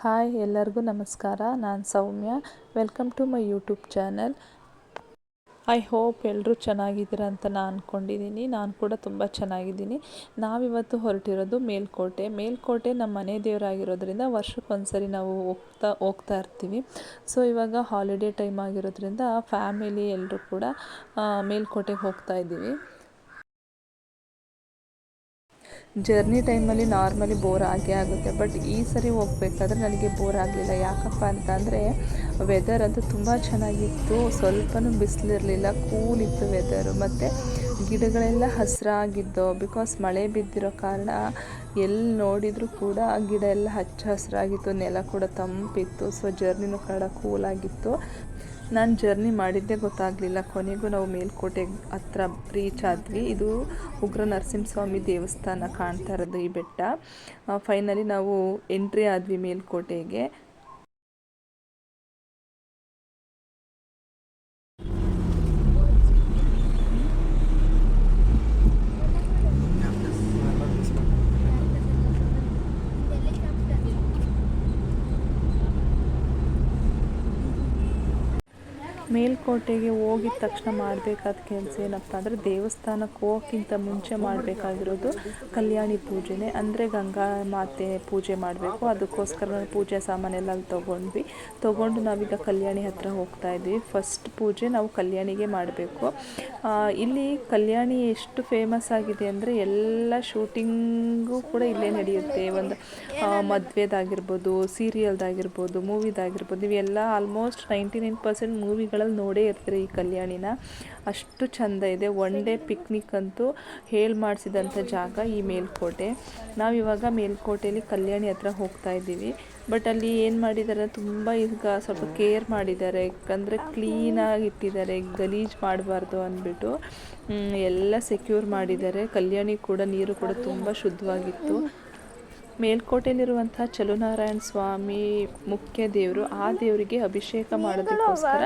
Hi ಎಲ್ಲರಿಗೂ ನಮಸ್ಕಾರ. ನಾನು Soumya. Welcome to my YouTube channel I hope ಎಲ್ಲರೂ ಚೆನ್ನಾಗಿದ್ದೀರ ಅಂತ ನಾನು ಅಂದ್ಕೊಂಡಿದ್ದೀನಿ ನಾನು ಕೂಡ ತುಂಬ ಚೆನ್ನಾಗಿದ್ದೀನಿ. ನಾವಿವತ್ತು ಹೊರಟಿರೋದು ಮೇಲ್ಕೋಟೆ. ಮೇಲ್ಕೋಟೆ ನಮ್ಮ ಮನೆ ದೇವರಾಗಿರೋದ್ರಿಂದ ವರ್ಷಕ್ಕೊಂದ್ಸರಿ ನಾವು ಹೋಗ್ತಾ ಹೋಗ್ತಾ ಇರ್ತೀವಿ. ಸೊ ಇವಾಗ ಹಾಲಿಡೇ ಟೈಮ್ ಆಗಿರೋದ್ರಿಂದ ಫ್ಯಾಮಿಲಿ ಎಲ್ಲರೂ ಕೂಡ ಮೇಲ್ಕೋಟೆಗೆ ಹೋಗ್ತಾ ಇದ್ದೀವಿ. ಜರ್ನಿ ಟೈಮಲ್ಲಿ ನಾರ್ಮಲಿ ಬೋರ್ ಆಗೇ ಆಗುತ್ತೆ. ಬಟ್ ಈ ಸರಿ ಹೋಗ್ಬೇಕಾದ್ರೆ ನನಗೆ ಬೋರ್ ಆಗಲಿಲ್ಲ. ಯಾಕಪ್ಪ ಅಂತಂದರೆ ವೆದರ್ ಅಂತೂ ತುಂಬ ಚೆನ್ನಾಗಿತ್ತು. ಸ್ವಲ್ಪನೂ ಬಿಸಿಲಿರಲಿಲ್ಲ. ಕೂಲ್ ಇತ್ತು ವೆದರು ಮತ್ತು ಗಿಡಗಳೆಲ್ಲ ಹಸಿರಾಗಿದ್ದು ಬಿಕಾಸ್ ಮಳೆ ಬಿದ್ದಿರೋ ಕಾರಣ ಎಲ್ಲಿ ನೋಡಿದರೂ ಕೂಡ ಗಿಡ ಎಲ್ಲ ಹಚ್ಚ ಹಸಿರಾಗಿತ್ತು. ನೆಲ ಕೂಡ ತಂಪಿತ್ತು. ಸೊ ಜರ್ನಿನೂ ಕೂಡ ಕೂಲಾಗಿತ್ತು ನಾನು ಜರ್ನಿ ಮಾಡಿದ್ದೇ ಗೊತ್ತಾಗಲಿಲ್ಲ. ಕೊನೆಗೂ ನಾವು ಮೇಲ್ಕೋಟೆ ಹತ್ರ ರೀಚ್ ಆದ್ವಿ. ಇದು ಉಗ್ರ ನರಸಿಂಹಸ್ವಾಮಿ ದೇವಸ್ಥಾನ ಕಾಣ್ತಾ ಇರೋದು ಈ ಬೆಟ್ಟ. ಫೈನಲಿ ನಾವು ಎಂಟ್ರಿ ಆದ್ವಿ ಮೇಲ್ಕೋಟೆಗೆ. ಮೇಲ್ಕೋಟೆಗೆ ಹೋಗಿದ ತಕ್ಷಣ ಮಾಡಬೇಕಾದ ಕೆಲಸ ಏನಪ್ಪ ಅಂದರೆ ದೇವಸ್ಥಾನಕ್ಕೆ ಹೋಗೋಕ್ಕಿಂತ ಮುಂಚೆ ಮಾಡಬೇಕಾಗಿರೋದು ಕಲ್ಯಾಣಿ ಪೂಜೆನೇ. ಅಂದರೆ ಗಂಗಾ ಮಾತೆ ಪೂಜೆ ಮಾಡಬೇಕು. ಅದಕ್ಕೋಸ್ಕರ ಪೂಜೆ ಸಾಮಾನೆಲ್ಲ ಅಲ್ಲಿ ತೊಗೊಂಡ್ವಿ. ತೊಗೊಂಡು ನಾವೀಗ ಕಲ್ಯಾಣಿ ಹತ್ರ ಹೋಗ್ತಾ ಇದ್ವಿ. ಫಸ್ಟ್ ಪೂಜೆ ನಾವು ಕಲ್ಯಾಣಿಗೆ ಮಾಡಬೇಕು. ಇಲ್ಲಿ ಕಲ್ಯಾಣಿ ಎಷ್ಟು ಫೇಮಸ್ ಆಗಿದೆ ಅಂದರೆ ಎಲ್ಲ ಶೂಟಿಂಗು ಕೂಡ ಇಲ್ಲೇ ನಡೆಯುತ್ತೆ. ಒಂದು ಮದುವೆದಾಗಿರ್ಬೋದು ಸೀರಿಯಲ್ದಾಗಿರ್ಬೋದು ಮೂವಿದಾಗಿರ್ಬೋದು ಇವೆಲ್ಲ ಆಲ್ಮೋಸ್ಟ್ ನೈಂಟಿ ನೈನ್ ಪರ್ಸೆಂಟ್ ಮೂವಿಗಳಲ್ಲಿ ನೋಡೇ ಇರ್ತೀರಿ ಈ ಕಲ್ಯಾಣಿನ. ಅಷ್ಟು ಚಂದ ಇದೆ. ಒನ್ ಡೇ ಪಿಕ್ನಿಕ್ ಅಂತೂ ಹೇಳಿ ಮಾಡಿಸಿದಂಥ ಜಾಗ ಈ ಮೇಲ್ಕೋಟೆ. ನಾವಿವಾಗ ಮೇಲ್ಕೋಟೆಯಲ್ಲಿ ಕಲ್ಯಾಣಿ ಹತ್ರ ಹೋಗ್ತಾ ಇದ್ದೀವಿ. ಬಟ್ ಅಲ್ಲಿ ಏನು ಮಾಡಿದ್ದಾರೆ ತುಂಬ ಈಗ ಸ್ವಲ್ಪ ಕೇರ್ ಮಾಡಿದ್ದಾರೆ ಯಾಕಂದರೆ ಕ್ಲೀನಾಗಿ ಇಟ್ಟಿದ್ದಾರೆ ಗಲೀಜು ಮಾಡಬಾರ್ದು ಅಂದ್ಬಿಟ್ಟು. ಎಲ್ಲ ಸೆಕ್ಯೂರ್ ಮಾಡಿದ್ದಾರೆ ಕಲ್ಯಾಣಿ ಕೂಡ ನೀರು ಕೂಡ ತುಂಬ ಶುದ್ಧವಾಗಿತ್ತು. ಮೇಲ್ಕೋಟೆಯಲ್ಲಿರುವಂಥ ಚಲುನಾರಾಯಣ ಸ್ವಾಮಿ ಮುಖ್ಯ ದೇವರು ಆ ದೇವರಿಗೆ ಅಭಿಷೇಕ ಮಾಡೋದಕ್ಕೋಸ್ಕರ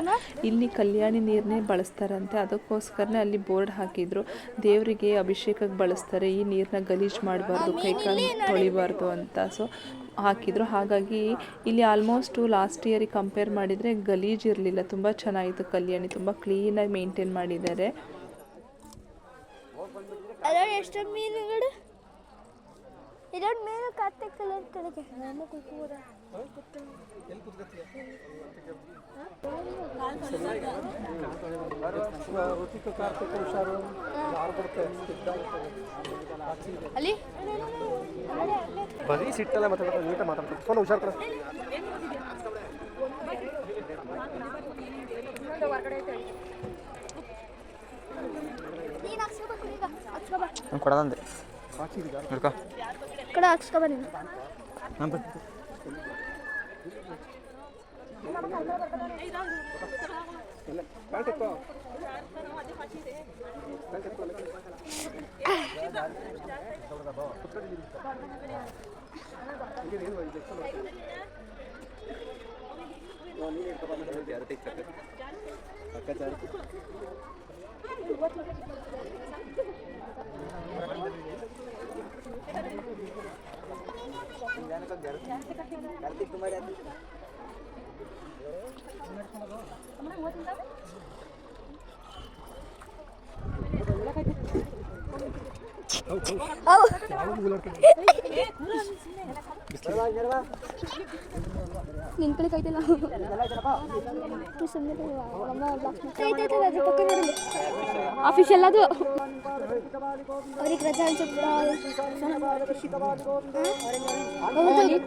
ಇಲ್ಲಿ ಕಲ್ಯಾಣಿ ನೀರನ್ನೇ ಬಳಸ್ತಾರಂತೆ. ಅದಕ್ಕೋಸ್ಕರನೇ ಅಲ್ಲಿ ಬೋರ್ಡ್ ಹಾಕಿದ್ರು ದೇವರಿಗೆ ಅಭಿಷೇಕಕ್ಕೆ ಬಳಸ್ತಾರೆ ಈ ನೀರನ್ನ ಗಲೀಜು ಮಾಡಬಾರ್ದು ಕೈಕಾಲು ತೊಳಿಬಾರ್ದು ಅಂತ ಸೊ ಹಾಕಿದ್ರು. ಹಾಗಾಗಿ ಇಲ್ಲಿ ಆಲ್ಮೋಸ್ಟು ಲಾಸ್ಟ್ ಇಯರಿಗೆ ಕಂಪೇರ್ ಮಾಡಿದರೆ ಗಲೀಜು ಇರಲಿಲ್ಲ. ತುಂಬ ಚೆನ್ನಾಗಿತ್ತು ಕಲ್ಯಾಣಿ ತುಂಬ ಕ್ಲೀನಾಗಿ ಮೇಂಟೈನ್ ಮಾಡಿದ್ದಾರೆ. ಇದೊಂದು ಮೀನು ಕತ್ತೆ ಕಲರ್ ಕಡೆಗೆ ನಾನು ಕುಕ್ಕೂರ ಅಲ್ಲಿ? ಬರೀ ಸಿಟ್ಟಲ್ಲ ಮಾತಾಡ್ತಾರೆ ನೀಟ ಮಾತಾಡ್ತಾರೆ. ಫೋನ್ ಹುಷಾರ್ ಕಡೆ. ನೀನು ಹಾಕ್ಸ್ಕೊಬೇಕು ಈಗ ಹಾಕ್ಸ್ಕೊಬ ಕೊಡದಂದೆ ಹಿಡ್ಕೊ ಈ ಕಡೆ तुम्हाला ನೀನು ಅದು. ಅವ್ರಿಗೆ ರಜಾ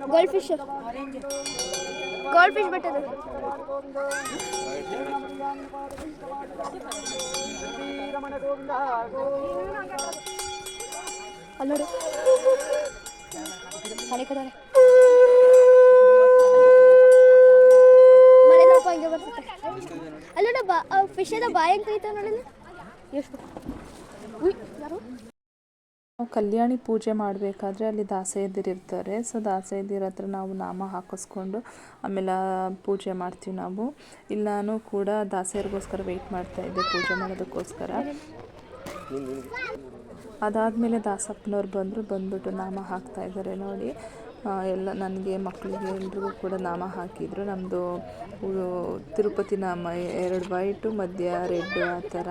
ಗೋಲ್ಡ್ ಫಿಶ್ ಗೋಲ್ಡ್ ಫಿಶ್ ಮಳೆ ಸ್ವಲ್ಪ ಹಿಂಗೆ ಬಾ ಬಾಯಿ ಎಷ್ಟು? ಕಲ್ಯಾಣಿ ಪೂಜೆ ಮಾಡಬೇಕಾದ್ರೆ ಅಲ್ಲಿ ದಾಸಯ್ಯದಿರಿರ್ತಾರೆ ಸೊ ದಾಸಯ್ಯದಿರ ಹತ್ರ ನಾವು ನಾಮ ಹಾಕಿಸ್ಕೊಂಡು ಆಮೇಲೆ ಪೂಜೆ ಮಾಡ್ತೀವಿ ನಾವು. ಇಲ್ಲಾನು ಕೂಡ ದಾಸೆಯರಿಗೋಸ್ಕರ ವೆಯ್ಟ್ ಮಾಡ್ತಾ ಇದ್ದೆ ಪೂಜೆ ಮಾಡೋದಕ್ಕೋಸ್ಕರ. ಅದಾದಮೇಲೆ ದಾಸಪ್ಪನವ್ರು ಬಂದರು, ಬಂದ್ಬಿಟ್ಟು ನಾಮ ಹಾಕ್ತಾ ಇದ್ದಾರೆ ನೋಡಿ. ಎಲ್ಲ ನನಗೆ ಮಕ್ಕಳಿಗೆ ಎಲ್ರಿಗೂ ಕೂಡ ನಾಮ ಹಾಕಿದರು. ನಮ್ಮದು ತಿರುಪತಿ ನಾಮ ಎರಡು ವೈಟು, ಮಧ್ಯ ರೆಡ್ ಆ ಥರ.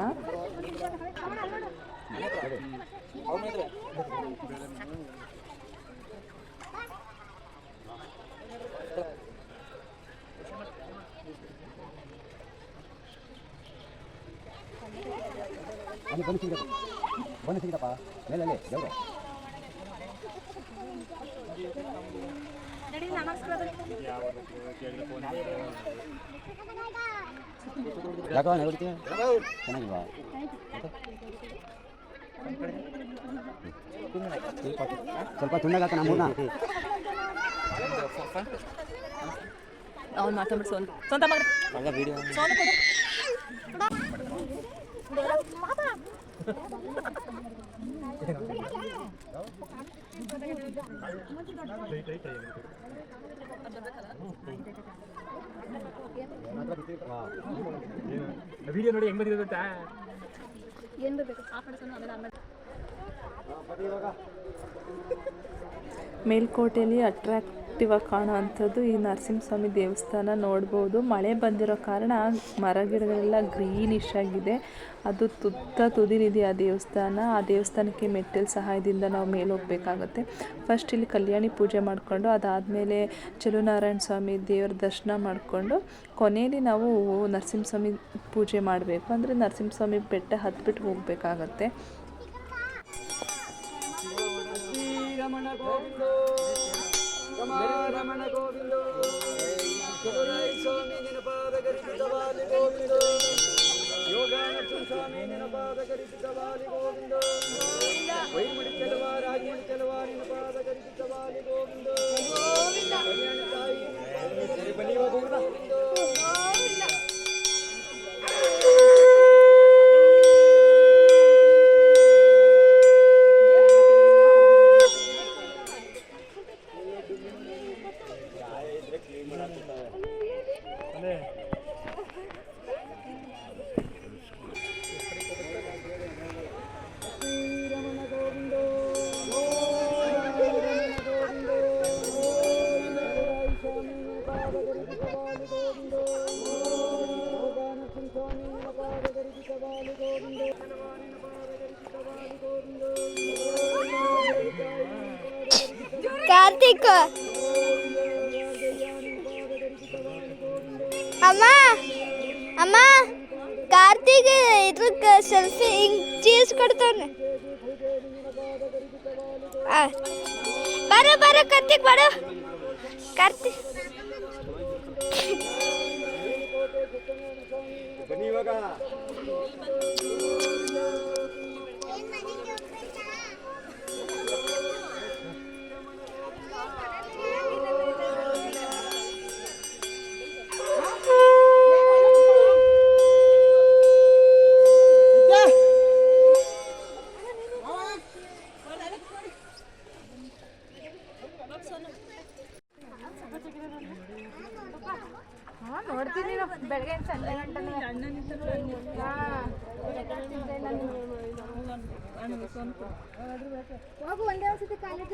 ಅಲ್ಲಿ ಬನ್ನಿ ಸಿಗಪ್ಪ ಬನ್ನಿ ಸಿಗಪ್ಪ ಮೇಲೆ ದೇವ್ರೆ ಯಾಕೋ ನೋಡ್ತೀಯ ಚೆನ್ನಾಗಿಲ್ವಾ ಸ್ವಲ್ಪ ತುಂಡಗಾಕ ನಮ್ಮನ್ನ ಅವ್ನು ಮಾತಾಡ್ಬಿಟ್ಟು ಸೋನ್ ಸ್ವಂತ ಮಗ ಒಳ್ಳೆ ವೀಡಿಯೋ Video ನೋಡಿ ಹೆಂಗ್ ಬಂದಿದೆ ಅಂತ ಏನು ಬೇಕು? ಮೇಲ್ಕೋಟೆಯಲ್ಲಿ ಅಟ್ರಾಕ್ಟಿವ್ ಆಗಿ ಕಾಣೋ ಅಂಥದ್ದು ಈ ನರಸಿಂಹಸ್ವಾಮಿ ದೇವಸ್ಥಾನ ನೋಡ್ಬೋದು. ಮಳೆ ಬಂದಿರೋ ಕಾರಣ ಮರ ಗಿಡಗಳೆಲ್ಲ ಗ್ರೀನಿಶ್ ಆಗಿದೆ. ಅದು ತುತ್ತ ತುದಿಲಿದೆ ಆ ದೇವಸ್ಥಾನ. ಆ ದೇವಸ್ಥಾನಕ್ಕೆ ಮೆಟ್ಟಿಲು ಸಹಾಯದಿಂದ ನಾವು ಮೇಲೆ ಹೋಗಬೇಕಾಗತ್ತೆ ಫಸ್ಟ್ ಇಲ್ಲಿ ಕಲ್ಯಾಣಿ ಪೂಜೆ ಮಾಡಿಕೊಂಡು ಅದಾದಮೇಲೆ ಚಲುನಾರಾಯಣ ಸ್ವಾಮಿ ದೇವರ ದರ್ಶನ ಮಾಡಿಕೊಂಡು ಕೊನೆಯಲ್ಲಿ ನಾವು ನರಸಿಂಹಸ್ವಾಮಿ ಪೂಜೆ ಮಾಡಬೇಕು. ಅಂದರೆ ನರಸಿಂಹಸ್ವಾಮಿ ಬೆಟ್ಟ ಹತ್ಬಿಟ್ಟು ಹೋಗಬೇಕಾಗತ್ತೆ. రమణ గోవిందో స్వామి నినపాదగరిపితవాలి గోవిందో యోగానక్షం స్వామి నినపాదగరిపితవాలి గోవిందో వైముడి చెలవ రాజముడి చెలవ నినపాదగరిపితవాలి గోవిందో గోవింద కళ్యాణ సాయి గోవిందో ಅಮ್ಮ ಅಮ್ಮ, ಕಾರ್ತಿಕ್ ಇದಕ್ಕೆ ಸೆಲ್ಫಿ ಹಿಂಗ್ ಚೀಸ್ ಕೊಡ್ತಾನೆ. ಬರೋ ಬರೋ ಕಾರ್ತಿಕ್ ಬರೋ. ಕಾರ್ತಿಕ್. ಬನ್ನಿ ಇವಾಗ. ಹೋಗು ಒಂದೇ ಒಂದ್ಸತಿ ಕಾಲೇಜ್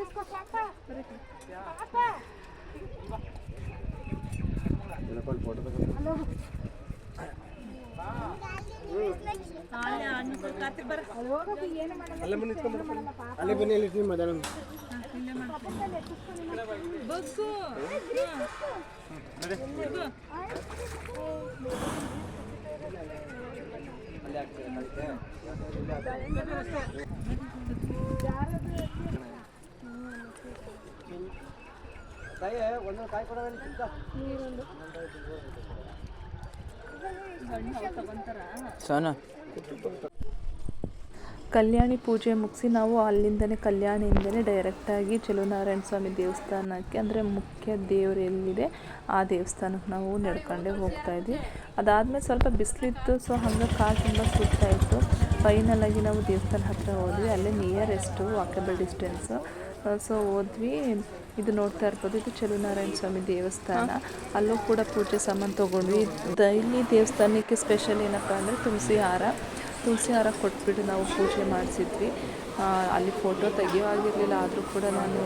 ಅಲ್ಲೇ ಬನ್ನಿ ಅಲ್ಲೇ ಬನ್ನಿ ಅಲ್ಲಿ ಇರ್ತೀನಿ ಮಾತಾಡೋಣ. ಕಾಯಿ ಒಂದೊಂದು ಕಾಯಿ ಕೊಡೋದಲ್ಲಿ ಚಿಕ್ಕ ಸೋನು. ಕಲ್ಯಾಣಿ ಪೂಜೆ ಮುಗಿಸಿ ನಾವು ಅಲ್ಲಿಂದನೇ ಕಲ್ಯಾಣಿಯಿಂದನೇ ಡೈರೆಕ್ಟಾಗಿ ಚಲುನಾರಾಯಣ ಸ್ವಾಮಿ ದೇವಸ್ಥಾನಕ್ಕೆ, ಅಂದರೆ ಮುಖ್ಯ ದೇವರು ಎಲ್ಲಿದೆ ಆ ದೇವಸ್ಥಾನಕ್ಕೆ ನಾವು ನಡ್ಕೊಂಡೇ ಹೋಗ್ತಾ ಇದ್ವಿ. ಅದಾದಮೇಲೆ ಸ್ವಲ್ಪ ಬಿಸಿಲಿತ್ತು ಸೊ ಹಂಗೆ ಕಾಲು ತುಂಬ ಸುತ್ತಾಯಿತ್ತು ಫೈನಲಾಗಿ ನಾವು ದೇವಸ್ಥಾನ ಹತ್ತಿರ ಹೋದ್ವಿ. ಅಲ್ಲೇ ನಿಯರೆಸ್ಟು ವಾಕಬಲ್ ಡಿಸ್ಟೆನ್ಸು ಸೊ ಹೋದ್ವಿ. ಇದು ನೋಡ್ತಾ ಇರ್ಬೋದು ಇದು ಚಲುನಾರಾಯಣ ಸ್ವಾಮಿ ದೇವಸ್ಥಾನ. ಅಲ್ಲೂ ಕೂಡ ಪೂಜೆ ಸಾಮಾನು ತೊಗೊಂಡ್ವಿ. ಡೈಲಿ ದೇವಸ್ಥಾನಕ್ಕೆ ಸ್ಪೆಷಲ್ ಏನಪ್ಪ ಅಂದರೆ ತುಳಸಿ ಹಾರ. ತುಳಸಿ ಹಾರ ಕೊಟ್ಬಿಟ್ಟು ನಾವು ಪೂಜೆ ಮಾಡಿಸಿದ್ವಿ. ಅಲ್ಲಿ ಫೋಟೋ ತೆಗಿಯೋ ಆಗಿರಲಿಲ್ಲ ಆದರೂ ಕೂಡ ನಾನು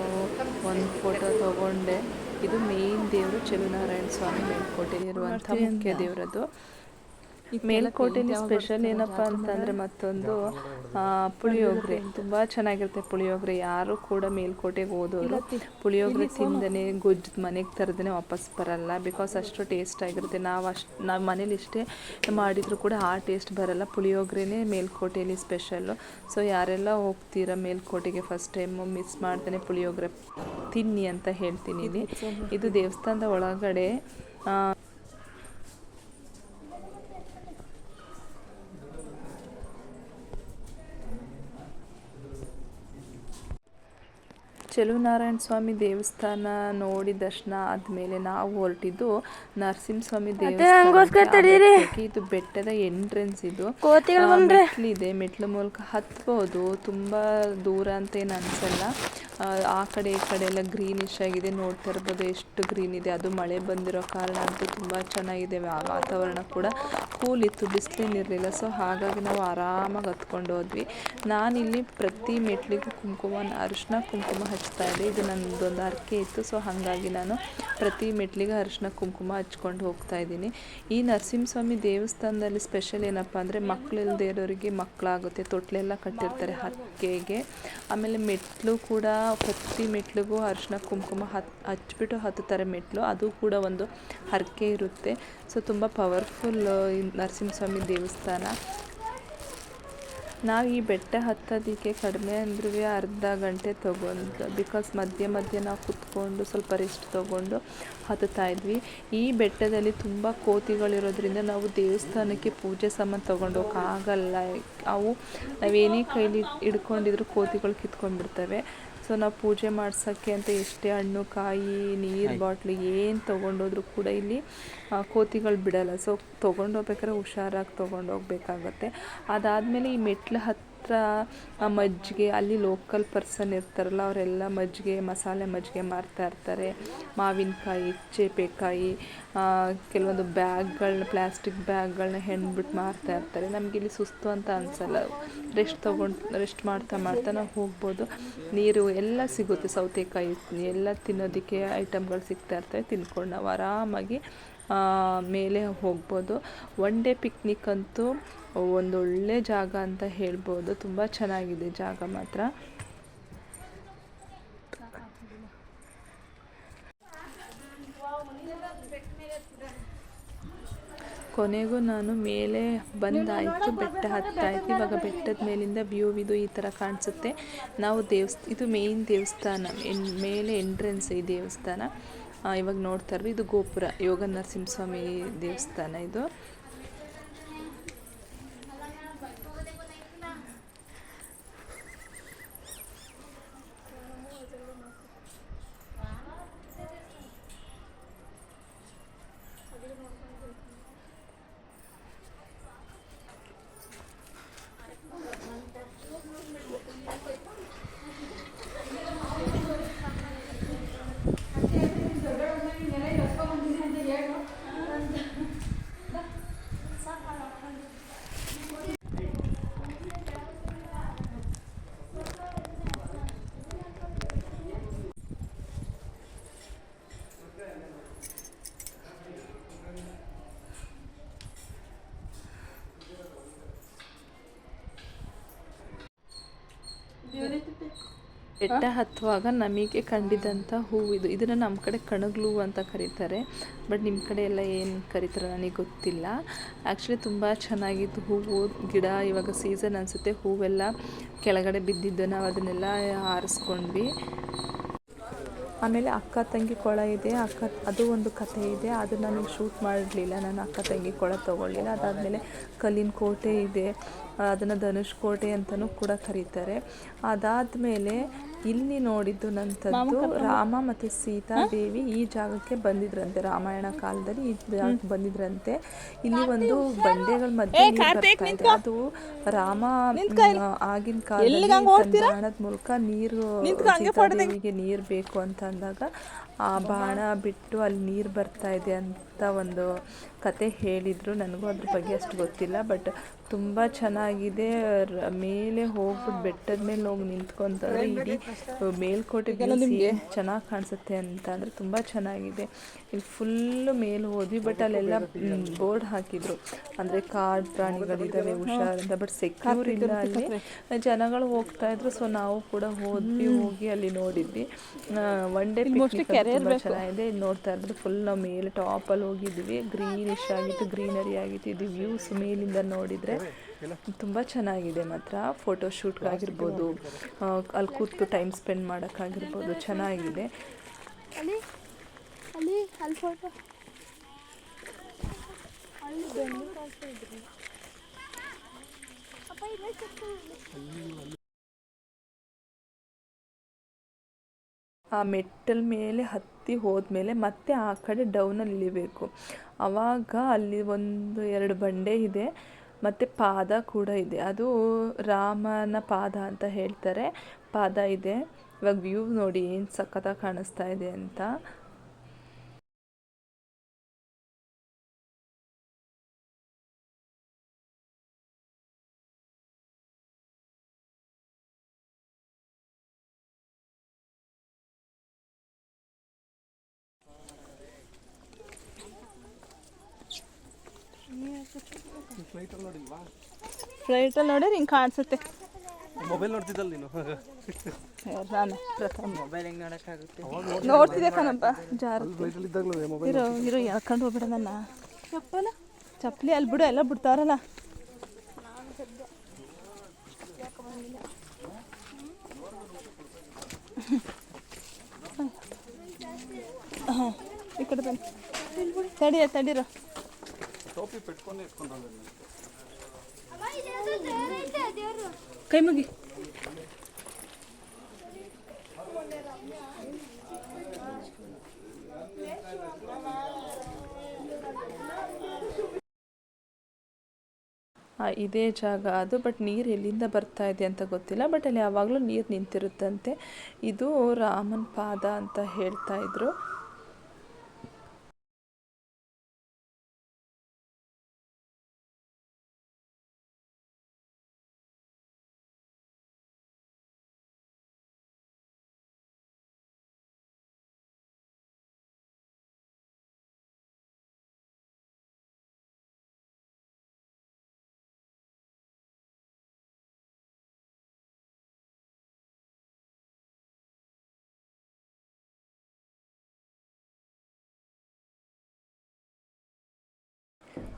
ಒಂದು ಫೋಟೋ ತೊಗೊಂಡೆ. ಇದು ಮೇನ್ ದೇವರು ಚೆಲುನಾರಾಯಣ ಸ್ವಾಮಿ ಮೇಲ್ಕೋಟೆಯಲ್ಲಿರುವಂಥ ಮುಖ್ಯ ದೇವರದು ಮೇಲ್ಕೋಟೆಯಲ್ಲಿ ಸ್ಪೆಷಲ್ ಏನಪ್ಪ ಅಂತಂದರೆ ಮತ್ತೊಂದು ಪುಳಿಯೋಗರೆ. ತುಂಬ ಚೆನ್ನಾಗಿರುತ್ತೆ ಪುಳಿಯೋಗರೆ. ಯಾರು ಕೂಡ ಮೇಲ್ಕೋಟೆಗೆ ಹೋದವರು ಪುಳಿಯೋಗರೆ ತಿಂದನೆ ಗೊಜ್ಜು ಮನೆಗೆ ತರದೇ ವಾಪಸ್ ಬರಲ್ಲ. ಬಿಕಾಸ್ ಅಷ್ಟು ಟೇಸ್ಟ್ ಆಗಿರುತ್ತೆ. ನಾವು ಅಷ್ಟು ನಾವು ಮನೇಲಿ ಇಷ್ಟೇ ಮಾಡಿದರೂ ಕೂಡ ಆ ಟೇಸ್ಟ್ ಬರಲ್ಲ. ಪುಳಿಯೋಗರೆನೇ ಮೇಲ್ಕೋಟೆಯಲ್ಲಿ ಸ್ಪೆಷಲ್ಲು ಸೊ ಯಾರೆಲ್ಲ ಹೋಗ್ತೀರಾ ಮೇಲ್ಕೋಟೆಗೆ ಫಸ್ಟ್ ಟೈಮು ಮಿಸ್ ಮಾಡ್ತಾನೆ ಪುಳಿಯೋಗರೆ ತಿನ್ನಿ ಅಂತ ಹೇಳ್ತೀನಿ ಇಲ್ಲಿ. ಇದು ದೇವಸ್ಥಾನದ ಒಳಗಡೆ ಚೆಲುವನಾರಾಯಣ ಸ್ವಾಮಿ ದೇವಸ್ಥಾನ ನೋಡಿ ದರ್ಶನ ಆದಮೇಲೆ ನಾವು ಹೊರಟಿದ್ದು ನರಸಿಂಹಸ್ವಾಮಿ ದೇವಸ್ಥಾನ ಇದು ಬೆಟ್ಟದ ಎಂಟ್ರೆನ್ಸ್ ಇದು. ಮೆಟ್ಲಿದೆ ಮೆಟ್ಲು ಮೂಲಕ ಹತ್ಬೋದು. ತುಂಬ ದೂರ ಅಂತ ಏನು ಅನ್ಸಲ್ಲ. ಆ, ಕಡೆ ಈ ಕಡೆ ಎಲ್ಲ ಗ್ರೀನಿಶ್ ಆಗಿದೆ. ನೋಡ್ತಾ ಇರ್ಬೋದು ಎಷ್ಟು ಗ್ರೀನ್ ಇದೆ. ಅದು ಮಳೆ ಬಂದಿರೋ ಕಾರಣ ಅಂತೂ ತುಂಬ ಚೆನ್ನಾಗಿದೆ ವಾತಾವರಣ ಕೂಡ. ಕೂಲ್ ಇತ್ತು ಬಿಸಿಲೇನಿರಲಿಲ್ಲ ಸೊ ಹಾಗಾಗಿ ನಾವು ಆರಾಮಾಗಿ ಹತ್ಕೊಂಡು ಹೋದ್ವಿ. ನಾನಿಲ್ಲಿ ಪ್ರತಿ ಮೆಟ್ಲಿಗೂ ಕುಂಕುಮ ಅರಿಶಿನ ಕುಂಕುಮ ಹಚ್ತಾ ಇದ್ದೆ. ಇದು ನನ್ನದೊಂದು ಹರಕೆ ಇತ್ತು. ಸೊ ಹಾಗಾಗಿ ನಾನು ಪ್ರತಿ ಮೆಟ್ಲಿಗೆ ಅರಿಶಿನ ಕುಂಕುಮ ಹಚ್ಕೊಂಡು ಹೋಗ್ತಾ ಇದ್ದೀನಿ. ಈ ನರಸಿಂಹಸ್ವಾಮಿ ದೇವಸ್ಥಾನದಲ್ಲಿ ಸ್ಪೆಷಲ್ ಏನಪ್ಪ ಅಂದರೆ ಮಕ್ಕಳಿಲ್ಲದೆ ಇರೋರಿಗೆ ಮಕ್ಕಳಾಗುತ್ತೆ. ತೊಟ್ಲೆಲ್ಲ ಕಟ್ಟಿರ್ತಾರೆ ಹಕ್ಕೆಗೆ ಆಮೇಲೆ ಮೆಟ್ಲು ಕೂಡ ಪ್ರತಿ ಮೆಟ್ಲಿಗೂ ಅರಿಶಿನ ಕುಂಕುಮ ಹತ್, ಹಚ್ಬಿಟ್ಟು ಹತ್ತುತ್ತಾರೆ ಮೆಟ್ಲು. ಅದು ಕೂಡ ಒಂದು ಹರಕೆ ಇರುತ್ತೆ. ಸೊ ತುಂಬ ಪವರ್ಫುಲ್ ನರಸಿಂಹಸ್ವಾಮಿ ದೇವಸ್ಥಾನ. ನಾವು ಈ ಬೆಟ್ಟ ಹತ್ತೋದಕ್ಕೆ ಕಡಿಮೆ ಅಂದ್ರೂ ಅರ್ಧ ಗಂಟೆ ತೊಗೊಂಡು ಬಿಕಾಸ್ ಮಧ್ಯೆ ಮಧ್ಯೆ ನಾವು ಕುತ್ಕೊಂಡು ಸ್ವಲ್ಪ ರೆಸ್ಟ್ ತೊಗೊಂಡು ಹತ್ತುತ್ತಾ ಇದ್ವಿ. ಈ ಬೆಟ್ಟದಲ್ಲಿ ತುಂಬ ಕೋತಿಗಳಿರೋದ್ರಿಂದ ನಾವು ದೇವಸ್ಥಾನಕ್ಕೆ ಪೂಜೆ ಸಾಮಾನು ತೊಗೊಂಡು ಹೋಗೋಕ್ಕಾಗಲ್ಲ ಅವು ನಾವೇನೇ ಕೈಲಿ ಹಿಡ್ಕೊಂಡಿದ್ರು ಕೋತಿಗಳು ಕಿತ್ಕೊಂಡ್ಬಿಡ್ತವೆ. ಸೊ ನಾವು ಪೂಜೆ ಮಾಡ್ಸೋಕ್ಕೆ ಅಂತ ಎಷ್ಟೇ ಹಣ್ಣು ಕಾಯಿ ನೀರು ಬಾಟ್ಲು ಏನು ತೊಗೊಂಡೋದ್ರೂ ಕೂಡ ಇಲ್ಲಿ ಕೋತಿಗಳು ಬಿಡಲ್ಲ. ಸೊ ತೊಗೊಂಡೋಗ್ಬೇಕಾದ್ರೆ ಹುಷಾರಾಗಿ ತೊಗೊಂಡೋಗ್ಬೇಕಾಗತ್ತೆ ಅದಾದಮೇಲೆ ಈ ಮೆಟ್ಲು ಹತ್ರ ಮಜ್ಜಿಗೆ, ಅಲ್ಲಿ ಲೋಕಲ್ ಪರ್ಸನ್ ಇರ್ತಾರಲ್ಲ, ಅವರೆಲ್ಲ ಮಜ್ಜಿಗೆ, ಮಸಾಲೆ ಮಜ್ಜಿಗೆ ಮಾರ್ತಾ ಇರ್ತಾರೆ. ಮಾವಿನಕಾಯಿ, ಚೇಪೆಕಾಯಿ ಕೆಲವೊಂದು ಬ್ಯಾಗ್ಗಳನ್ನ ಪ್ಲಾಸ್ಟಿಕ್ ಬ್ಯಾಗ್ಗಳನ್ನ ಹೆಣ್ಬಿಟ್ಟು ಮಾರ್ತಾ ಇರ್ತಾರೆ. ನಮಗೆ ಇಲ್ಲಿ ಸುಸ್ತು ಅಂತ ಅನ್ಸಲ್ಲ. ರೆಸ್ಟ್ ತೊಗೊಂಡು ರೆಸ್ಟ್ ಮಾಡ್ತಾ ಮಾಡ್ತಾ ನಾವು ಹೋಗ್ಬೋದು. ನೀರು ಎಲ್ಲ ಸಿಗುತ್ತೆ, ಸೌತೆಕಾಯಿ, ಎಲ್ಲ ತಿನ್ನೋದಕ್ಕೆ ಐಟಮ್ಗಳು ಸಿಗ್ತಾ ಇರ್ತವೆ, ತಿನ್ಕೊಂಡು ನಾವು ಆರಾಮಾಗಿ ಮೇಲೆ ಹೋಗ್ಬೋದು. ಒನ್ ಡೇ ಪಿಕ್ನಿಕ್ ಅಂತೂ ಒಂದೊಳ್ಳೆ ಜಾಗ ಅಂತ ಹೇಳ್ಬೋದು. ತುಂಬ ಚೆನ್ನಾಗಿದೆ ಜಾಗ ಮಾತ್ರ. ಕೊನೆಗೂ ನಾನು ಮೇಲೆ ಬಂದಾಯಿತು. ಬೆಟ್ಟ ಹತ್ತಾಯಿತು. ಇವಾಗ ಬೆಟ್ಟದ ಮೇಲಿಂದ ವ್ಯೂ ಇದು ಈ ಥರ ಕಾಣಿಸುತ್ತೆ. ನಾವು ದೇವಸ್, ಇದು ಮೇಯ್ನ್ ದೇವಸ್ಥಾನ. ಮೇಲೆ ಎಂಟ್ರೆನ್ಸ್ ಈ ದೇವಸ್ಥಾನ. ಇವಾಗ ನೋಡ್ತಾ ಇರೋದು ಇದು ಗೋಪುರ ಯೋಗ ನರಸಿಂಹಸ್ವಾಮಿ ದೇವಸ್ಥಾನ ಇದು. ಬೆಟ್ಟ ಹತ್ತುವಾಗ ನಮಗೆ ಕಂಡಿದ್ದಂಥ ಹೂವಿದು ಇದು. ಇದನ್ನು ನಮ್ಮ ಕಡೆ ಕಣಗ್ಲು ಅಂತ ಕರೀತಾರೆ. ಬಟ್ ನಿಮ್ಮ ಕಡೆ ಎಲ್ಲ ಏನು ಕರೀತಾರೆ ನನಗೆ ಗೊತ್ತಿಲ್ಲ. ಆ್ಯಕ್ಚುಲಿ ತುಂಬ ಚೆನ್ನಾಗಿತ್ತು ಹೂವು. ಗಿಡ ಇವಾಗ ಸೀಸನ್ ಅನಿಸುತ್ತೆ. ಹೂವೆಲ್ಲ ಕೆಳಗಡೆ ಬಿದ್ದಿದ್ದು ನಾವು ಅದನ್ನೆಲ್ಲ ಆರಿಸ್ಕೊಂಡ್ವಿ. ಆಮೇಲೆ ಅಕ್ಕ ತಂಗಿ ಕೊಳ ಇದೆ. ಅಕ್ಕ, ಅದು ಒಂದು ಕಥೆ ಇದೆ. ಅದು ನನಗೆ ಶೂಟ್ ಮಾಡಲಿಲ್ಲ ನಾನು ಅಕ್ಕ ತಂಗಿ ಕೊಳ ತೊಗೊಳ್ಳಿಲ್ಲ. ಅದಾದಮೇಲೆ ಕಲ್ಲಿನ ಕೋಟೆ ಇದೆ. ಅದನ್ನು ಧನುಷ್ಕೋಟೆ ಅಂತಲೂ ಕೂಡ ಕರೀತಾರೆ. ಅದಾದಮೇಲೆ ಇಲ್ಲಿ ನೋಡಿದ್ದು ನಂತದ್ದು ರಾಮ ಮತ್ತು ಸೀತಾದೇವಿ ಈ ಜಾಗಕ್ಕೆ ಬಂದಿದ್ರಂತೆ. ರಾಮಾಯಣ ಕಾಲದಲ್ಲಿ ಈ ಜಾಗಕ್ಕೆ ಬಂದಿದ್ರಂತೆ. ಇಲ್ಲಿ ಒಂದು ಬಂಡೆಗಳ ಮಧ್ಯೆ ಬರ್ತಾ ಇದೆ. ಅದು ರಾಮ ಆಗಿನ ಕಾಲದಲ್ಲಿ ಬಾಣದ ಮೂಲಕ ನೀರು ಸೀತಾದೇವಿಗೆ ನೀರು ಬೇಕು ಅಂತ ಅಂದಾಗ ಆ ಬಾಣ ಬಿಟ್ಟು ಅಲ್ಲಿ ನೀರು ಬರ್ತಾ ಇದೆ ಅಂತ ಒಂದು ಕತೆ ಹೇಳಿದರು. ನನಗೂ ಅದ್ರ ಬಗ್ಗೆ ಅಷ್ಟು ಗೊತ್ತಿಲ್ಲ ಬಟ್ ತುಂಬ ಚೆನ್ನಾಗಿದೆ. ಮೇಲೆ ಹೋಗ್ಬಿಟ್ಟು ಬೆಟ್ಟದ ಮೇಲೆ ಹೋಗಿ ನಿಂತ್ಕೊಂತಂದ್ರೆ ಇಡೀ ಮೇಲ್ಕೋಟೆ ಚೆನ್ನಾಗಿ ಕಾಣಿಸುತ್ತೆ ಅಂತ ಅಂದರೆ ತುಂಬ ಚೆನ್ನಾಗಿದೆ. ಇಲ್ಲಿ ಫುಲ್ ಮೇಲೆ ಹೋದ್ವಿ ಬಟ್ ಅಲ್ಲೆಲ್ಲ ಬೋರ್ಡ್ ಹಾಕಿದ್ರು. ಅಂದರೆ ಕಾಡು ಪ್ರಾಣಿಗಳಿದ್ದಾವೆ ಹುಷಾರಿಂದ ಬಟ್ ಸೆಕ್ಯೂರ್ ಇಲ್ಲ ಅಲ್ಲಿ. ಜನಗಳು ಹೋಗ್ತಾ ಇದ್ರು ಸೊ ನಾವು ಕೂಡ ಹೋದ್ವಿ ಹೋಗಿ ಅಲ್ಲಿ ನೋಡಿದ್ವಿ. ಒನ್ ಡೇ ತುಂಬ ಚೆನ್ನಾಗಿದೆ. ಇಲ್ಲಿ ನೋಡ್ತಾ ಇದ್ರು ಫುಲ್ ನಾವು ಮೇಲೆ ಟಾಪಲ್ಲಿ ಹೋಗಿದ್ವಿ. ಗ್ರೀನಿಶ್ ಆಗಿತ್ತು ಗ್ರೀನರಿ ಆಗಿತ್ತು. ಇದು ವ್ಯೂಸ್ ಮೇಲಿಂದ ನೋಡಿದರೆ. ತುಂಬ ಚೆನ್ನಾಗಿದೆ ಮಾತ್ರ. ಫೋಟೋ ಶೂಟ್ಗಾಗಿರ್ಬೋದು ಅಲ್ಲಿ ಕೂತು ಟೈಮ್ ಸ್ಪೆಂಡ್ ಮಾಡೋಕ್ಕಾಗಿರ್ಬೋದು ಚೆನ್ನಾಗಿದೆ. ಆ ಮೆಟ್ಟಲ್ ಮೇಲೆ ಹತ್ತಿ ಹೋದ್ಮೇಲೆ ಮತ್ತೆ ಆ ಕಡೆ ಡೌನಲ್ಲಿ ಇಳಿಬೇಕು. ಆವಾಗ ಅಲ್ಲಿ ಒಂದು ಎರಡು ಬಂಡೆ ಇದೆ. ಮತ್ತು ಪಾದ ಕೂಡ ಇದೆ. ಅದು ರಾಮನ ಪಾದ ಅಂತ ಹೇಳ್ತಾರೆ. ಪಾದ ಇದೆ. ಇವಾಗ ವ್ಯೂ ನೋಡಿ ಏನು ಸಖತ್ತಾಗಿ ಕಾಣಿಸ್ತಾ ಇದೆ ಅಂತ. ಫ್ಲೈಟಲ್ಲಿ ನೋಡಿದ್ರೆ ಹಿಂಗೆ ಕಾಣಿಸುತ್ತೆ. ಮೊಬೈಲ್ ನೋಡ್ತಿದ್ದಲ್ಲ ನೀನು? ನಾನು ಪ್ರಥಮ. ಮೊಬೈಲ್ ಹೆಂಗೆ ನೋಡೋಕ್ಕಾಗುತ್ತೆ? ನೋಡ್ತಿದ್ದೆ ಕಣಪ್ಪ. ಜಾರು ಫ್ಲೈಟಲ್ಲಿ ಇದ್ದಾಗಲೂ ಮೊಬೈಲ್ ಇರೋ ಇರೋ ಎಳ್ಕೊಂಡು ಹೋಗ್ಬಿಡ ನನ್ನ. ಚಪ್ಪಲ? ಚಪ್ಪಲಿ ಅಲ್ಲಿ ಬಿಡು ಎಲ್ಲ ಬಿಡ್ತಾರಲ್ಲ. ಹಾಂ ಈ ಕಡೆ ಬನ್ನಿ. ತಡಿಯ ತಡೀರೋ. ಇದೇ ಜಾಗ ಅದು ಬಟ್ ನೀರು ಎಲ್ಲಿಂದ ಬರ್ತಾ ಇದೆ ಅಂತ ಗೊತ್ತಿಲ್ಲ ಬಟ್ ಅಲ್ಲಿ ಯಾವಾಗಲೂ ನೀರು ನಿಂತಿರುತ್ತಂತೆ. ಇದು ರಾಮನ್ ಪಾದ ಅಂತ ಹೇಳ್ತಾ ಇದ್ರು.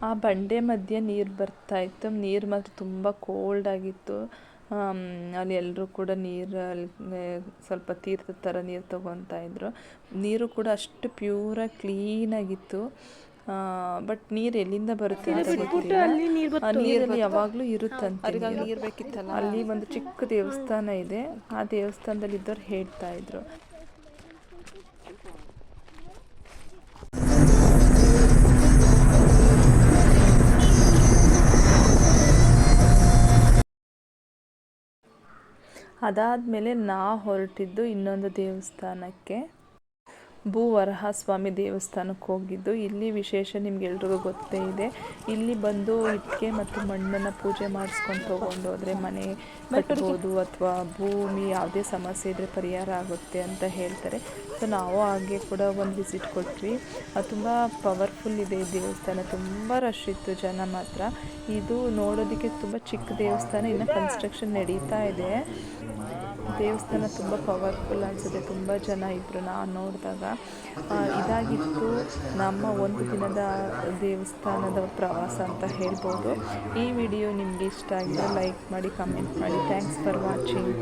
ಆ ಬಂಡೆ ಮಧ್ಯೆ ನೀರು ಬರ್ತಾ ಇತ್ತು. ನೀರು ಮಾತ್ರ ತುಂಬ ಕೋಲ್ಡ್ ಆಗಿತ್ತು. ಅಲ್ಲಿ ಎಲ್ಲರೂ ಕೂಡ ನೀರು ಅಲ್ಲಿ ಸ್ವಲ್ಪ ತೀರ್ಥದ ಥರ ನೀರು ತಗೊತಾ ಇದ್ರು. ನೀರು ಕೂಡ ಅಷ್ಟು ಪ್ಯೂರಾಗಿ ಕ್ಲೀನಾಗಿತ್ತು ಬಟ್ ನೀರು ಎಲ್ಲಿಂದ ಬರುತ್ತೆ ಗೊತ್ತಿಲ್ಲ. ಆ ನೀರಲ್ಲಿ ಯಾವಾಗಲೂ ಇರುತ್ತಂತೆ ನೀರು. ಅಲ್ಲಿ ಒಂದು ಚಿಕ್ಕ ದೇವಸ್ಥಾನ ಇದೆ. ಆ ದೇವಸ್ಥಾನದಲ್ಲಿ ಇದ್ದವ್ರು ಹೇಳ್ತಾ ಇದ್ರು. ಅದಾದಮೇಲೆ ನಾ ಹೊರಟಿದ್ದು ಇನ್ನೊಂದು ದೇವಸ್ಥಾನಕ್ಕೆ. ಭೂವರಹ ಸ್ವಾಮಿ ದೇವಸ್ಥಾನಕ್ಕೆ ಹೋಗಿದ್ದು. ಇಲ್ಲಿ ವಿಶೇಷ ನಿಮಗೆಲ್ರಿಗೂ ಗೊತ್ತೇ ಇದೆ. ಇಲ್ಲಿ ಬಂದು ಇಟ್ಟಿಗೆ ಮತ್ತು ಮಣ್ಣನ್ನು ಪೂಜೆ ಮಾಡಿಸ್ಕೊಂಡು ತೊಗೊಂಡು ಹೋದರೆ ಮನೆ ಕಟ್ಬೋದು ಅಥವಾ ಭೂಮಿ ಯಾವುದೇ ಸಮಸ್ಯೆ ಇದ್ದರೆ ಪರಿಹಾರ ಆಗುತ್ತೆ ಅಂತ ಹೇಳ್ತಾರೆ. ಸೊ, ನಾವು ಹಾಗೆ ಕೂಡ ಒಂದು ವಿಸಿಟ್ ಕೊಟ್ವಿ. ಅದು ತುಂಬ ಪವರ್ಫುಲ್ ಇದೆ ಈ ದೇವಸ್ಥಾನ. ತುಂಬ ರಶ್ ಇತ್ತು ಜನ ಮಾತ್ರ. ಇದು ನೋಡೋದಕ್ಕೆ ತುಂಬ ಚಿಕ್ಕ ದೇವಸ್ಥಾನ. ಇನ್ನು ಕನ್ಸ್ಟ್ರಕ್ಷನ್ ನಡೀತಾ ಇದೆ. ದೇವಸ್ಥಾನ ತುಂಬ ಪವರ್ಫುಲ್ ಅನಿಸುತ್ತೆ. ತುಂಬ ಜನ ಇದ್ರು ನಾನು ನೋಡಿದಾಗ. ಇದಾಗಿತ್ತು ನಮ್ಮ ಒಂದು ದಿನದ ದೇವಸ್ಥಾನದ ಪ್ರವಾಸ ಅಂತ ಹೇಳ್ಬೋದು. ಈ ವಿಡಿಯೋ ನಿಮಗೆ ಇಷ್ಟ ಆಗಿದೆ ಲೈಕ್ ಮಾಡಿ ಕಮೆಂಟ್ ಮಾಡಿ. Thanks for watching